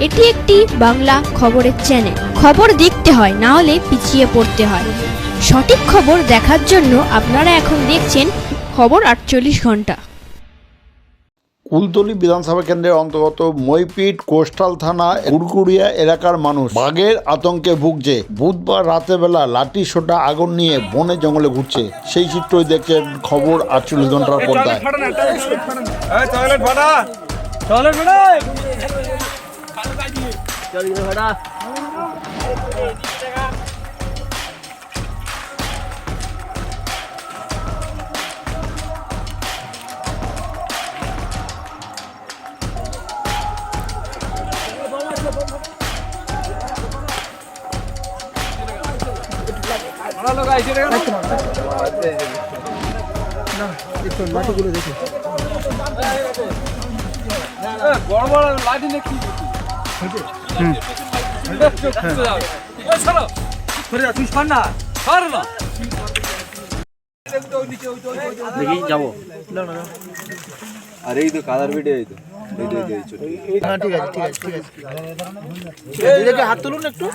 এটি একটি বাংলা খবরের চ্যানেল খবর দেখতে হয় না হলে পিছিয়ে পড়তে হয়। সঠিক খবর দেখার জন্য আপনারা এখন দেখছেন খবর আটচল্লিশ ঘণ্টা। কুলতলি বিধানসভা কেন্দ্রের অন্তর্গত মইপিট কোস্টাল থানা গুড়গুড়িয়া এলাকার মানুষ বাঘের আতঙ্কে ভুগছে। বুধবার রাতের বেলা লাঠি সোটা আগুন নিয়ে বনে জঙ্গলে ঘুরছে। সেই চিত্রই দেখছেন খবর আটচল্লিশ ঘণ্টার পর্দায়। টয়লেট ভাড়া লোক আইছে রে বড় বড় লাঠি নিয়ে দেখি যাব। আরে এই তো কালার ভিডিও এই তো। হ্যাঁ ঠিক আছে ঠিক আছে ঠিক আছে। এদিকে হাত তুলুন একটু।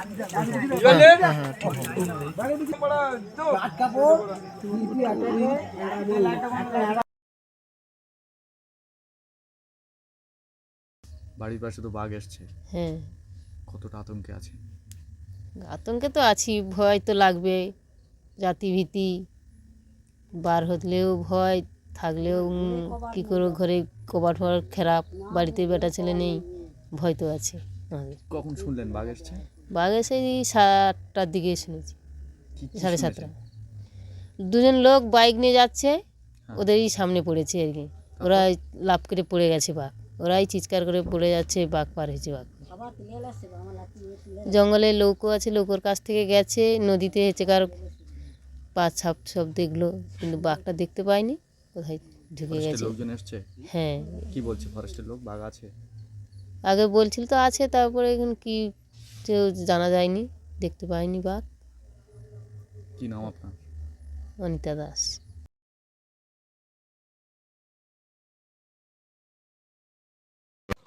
বাড়ির পাশে তো বাঘ এসছে। হ্যাঁ। কতটা আতঙ্কে আছে? আতঙ্কে তো আছি ভয় তো লাগবে জাতিভীতি বার হলেও ভয় থাকলেও কি করে ঘরে কবাট ফবাট খারাপ বাড়িতে বেটা ছেলে নেই ভয় তো আছে কখন শুনলেন বাঘ এসছে? বাঘ এসে সাতটার দিকে শুনেছি সাড়ে সাতটা। দুজন লোক বাইক নিয়ে যাচ্ছে ওদেরই সামনে পড়েছে আর কি। ওরা লাভ করে পড়ে গেছে বাঘ। ওরাই চিৎকার করে পড়ে যাচ্ছে বাঘ পার হয়েছে বাঘ জঙ্গলে লৌকো আছে লৌকোর কাছ থেকে গেছে নদীতে হচ্ছে কার পা ছাপ সব দেখল কিন্তু বাঘটা দেখতে পায়নি কোথায় ঢুকে গেছে। লোকজন এসছে? হ্যাঁ। কি বলছে ফরেস্টের লোক? বাঘ আছে? আগে বলছিল তো আছে তারপরে এখন কি কেউ জানা যায়নি দেখতে পায়নি বাঘ। কি নাম আপনার? অনিতা দাস।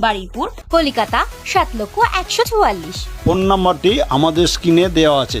বারুইপুর কলিকাতা সাত লক্ষ একশো চুয়াল্লিশ। ফোন নম্বরটি আমাদের স্ক্রিনে দেওয়া আছে।